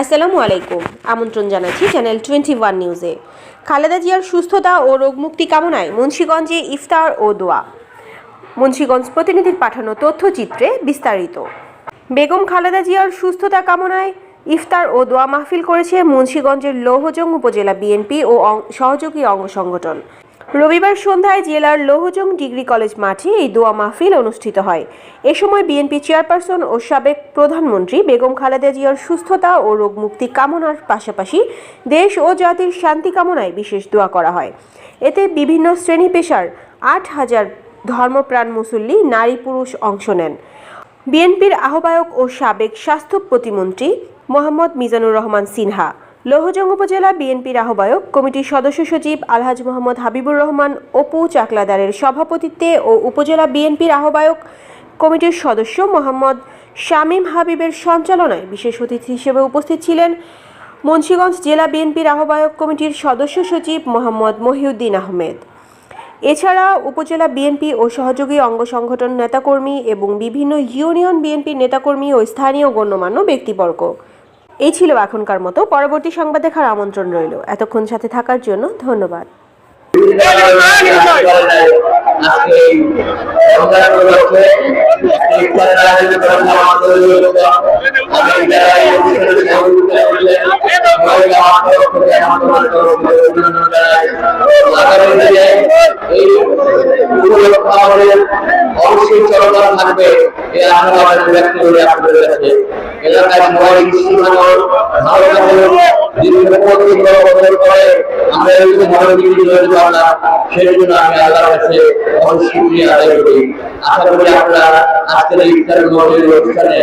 আসসালামু আলাইকুম। আমন্ত্রণ জানাচ্ছি চ্যানেল টোয়েন্টি ওয়ান নিউজে খালেদা জিয়ার সুস্থতা ও রোগমুক্তি কামনায় মুন্সীগঞ্জে ইফতার ও দোয়া। মুন্সীগঞ্জ প্রতিনিধির পাঠানো তথ্যচিত্রে বিস্তারিত। বেগম খালেদা জিয়ার সুস্থতা কামনায় ইফতার ও দোয়া মাহফিল করেছে মুন্সীগঞ্জের লৌহজং উপজেলা বিএনপি ও সহযোগী অঙ্গ সংগঠন। রবিবার সন্ধ্যায় জেলার লৌহজং ডিগ্রি কলেজ মাঠে এই দোয়া মাহফিল অনুষ্ঠিত হয়। এ সময় বিএনপি চেয়ারপারসন ও সাবেক প্রধানমন্ত্রী বেগম খালেদা জিয়ার সুস্থতা ও রোগমুক্তি কামনার পাশাপাশি দেশ ও জাতির শান্তি কামনায় বিশেষ দোয়া করা হয়। এতে বিভিন্ন শ্রেণি পেশার আট হাজার ধর্মপ্রাণ মুসল্লি, নারী পুরুষ অংশ নেন। বিএনপির আহ্বায়ক ও সাবেক স্বাস্থ্য প্রতিমন্ত্রী মোহাম্মদ মিজানুর রহমান সিনহা লৌহজং উপজেলা বিএনপির আহ্বায়ক, কমিটির সদস্য সচিব আলহাজ মোহাম্মদ হাবিবুর রহমান, অপু চাকলাদারের সভাপতিত্বে ও উপজেলা বিএনপির আহ্বায়ক, কমিটির সদস্য মোহাম্মদ শামীম হাবিবের সঞ্চালনায় বিশেষ অতিথি হিসেবে উপস্থিত ছিলেন মুন্সীগঞ্জ জেলা বিএনপির আহ্বায়ক, কমিটির সদস্য সচিব মোহাম্মদ মহিউদ্দিন আহমেদ। এছাড়া উপজেলা বিএনপি ও সহযোগী অঙ্গ সংগঠন নেতাকর্মী এবং বিভিন্ন ইউনিয়ন বিএনপির নেতাকর্মী ও স্থানীয় গণ্যমান্য ব্যক্তিবর্গ। এই ছিল এখনকার মতো। পরবর্তী সংবাদ দেখার আমন্ত্রণ রইল। এতক্ষণ সাথে থাকার জন্য ধন্যবাদ। আজকে ইফতারের আমার আমার অবশ্যই চলমান থাকবে এলাকায় সবাই কৃষিমানব ভালো আমরা আদায় করি আশা করি আপনারা আজকের এই ইফতার মহলের অনুষ্ঠানে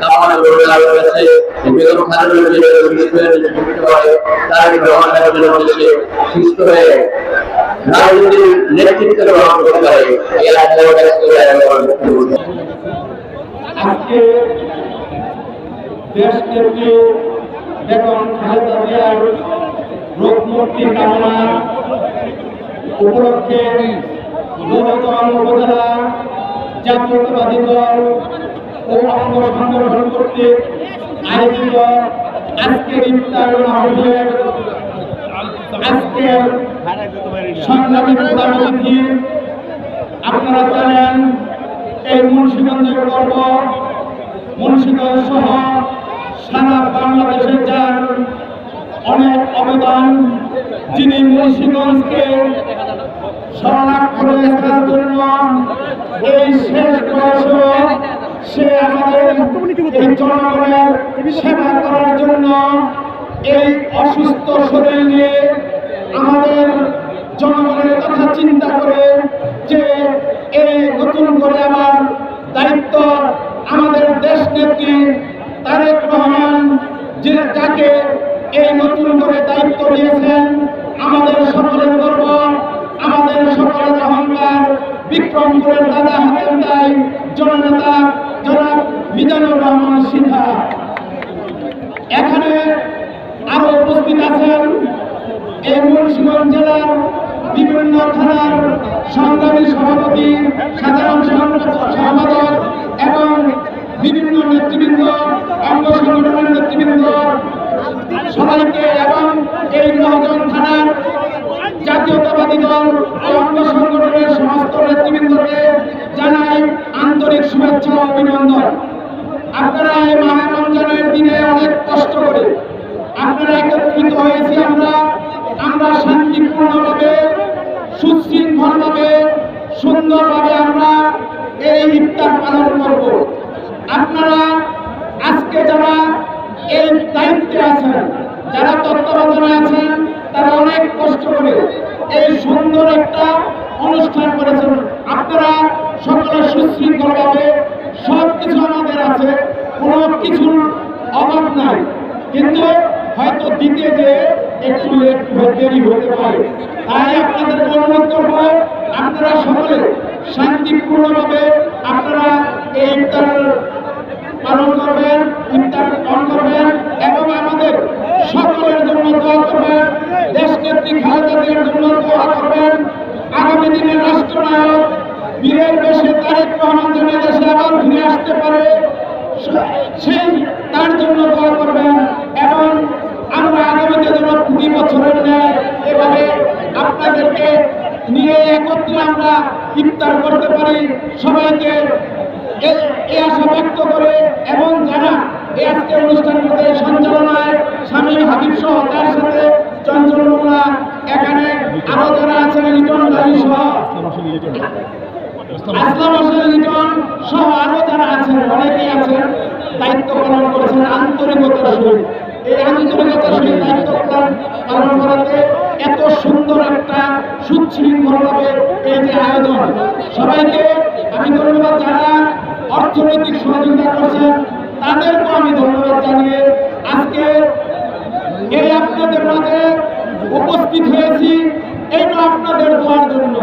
কামনা করে আল্লাহর কাছে বেগম হয় তার গ্রহণ করার জন্য সুস্থ হয়ে রাজনীতির নেতৃত্ব গ্রহণ করতে পারে এই আমার বক্তব্য আজকে দেশ নেত্রী বেগম খালেদা জিয়ার রোগ মুক্তি কামনা উপলক্ষে লোহতন উপজেলা জাতীয়তাবাদী দল অঙ্গ সংগঠন কর্তৃক আয়োজিত আজকের ইফতার মাহফিলের আজকের সংগ্রামী প্রধান আপনারা জানেন, এই মুন্সিগঞ্জের গর্ব, মুন্সিগঞ্জ সহ সারা বাংলাদেশে যার অনেক অবদান, যিনি মুন্সিগঞ্জকে শরণার্থী রাখার জন্য এই শেষ এই যে যাকে এই নতুন করে দায়িত্ব দিয়েছেন, আমাদের সকলের গর্ব, আমাদের সকলের অহংকার বিক্রমপুরের দাদা হাতের জননেতা জনাব মিজানুর রহমান সিনহা এখানে আরও উপস্থিত আছেন এই মুন্সিগঞ্জ জেলার সংগ্রামী সভাপতি, সাধারণ সম্পাদক এবং বিভিন্ন নেতৃবৃন্দ, অঙ্গ সংগঠনের নেতৃবৃন্দ, সবাইকে এবং এই জাতীয়তাবাদী দল অঙ্গ সমস্ত নেতৃবৃন্দকে জানাই আন্তরিক শুভেচ্ছা ও অভিনন্দন। আপনারা এই দিনে অনেক কষ্ট করে, আপনারা একত্রিত হয়েছি আমরা আমরা শান্তিপূর্ণভাবে সুশৃঙ্খলভাবে, সুন্দরভাবে আমরা এই ইফতার পালন করব। আপনারা আজকে যারা এই দায়িত্বে আছেন, যারা তত্ত্বাবধানে আছেন, তারা অনেক কষ্ট করে এই সুন্দর একটা অনুষ্ঠান করেছেন। আপনারা সকলে সুশৃঙ্খলভাবে সব কিছু আমাদের আছে, কোনো কিছুর অভাব নাই। কিন্তু হয়তো দিতে যে একটু একটু দেরি হতে পারে। তাই আপনাদের অনুরোধ করব সকলে শান্তিপূর্ণভাবে আপনারা এই ইফতার পালন করবেন, ইফতার পালন করবেন এবং আমাদের সকলের জন্য দোয়া করবেন, দেশনেত্রী খালেদা জিয়ার জন্য দোয়া করবেন। আগামী দিনে রাষ্ট্রনায়ক বীরের বেশে তারেক রহমান যেন দেশে আবার ফিরে আসতে পারে সেই তার জন্য দোয়া করবেন এবং আমরা আগামীতে যেন প্রতি বছরের ন্যায় এভাবে আপনাদেরকে নিয়ে একত্রে আমরা ইফতার করতে পারি। সবাইকে এ- আশা ব্যক্ত করে এবং যারা এই আজকে অনুষ্ঠানটিতে সঞ্চালনায় স্বামী হাবিব সহ তার সাথে চঞ্চল মোল্লা এখানে আরও যারা আছেন, লিটন গাড়ি সহ লিটন সহ আরও যারা আছেন, অনেকেই আছেন, দায়িত্ব পালন করেছেন, আন্তরিকতার সহিত। এই আন্তরিকতার সহিত দায়িত্ব পালন করাতে এত সুন্দর একটা সুশৃঙ্খলভাবে এই যে আয়োজন। সবাইকে আমি ধন্যবাদ যারা অর্থনৈতিক সহযোগিতা করছেন, তাদেরকেও আমি ধন্যবাদ জানিয়ে আজকে এই আপনাদের মাঝে উপস্থিত হয়েছি। এটা আপনাদের দোয়ার জন্য।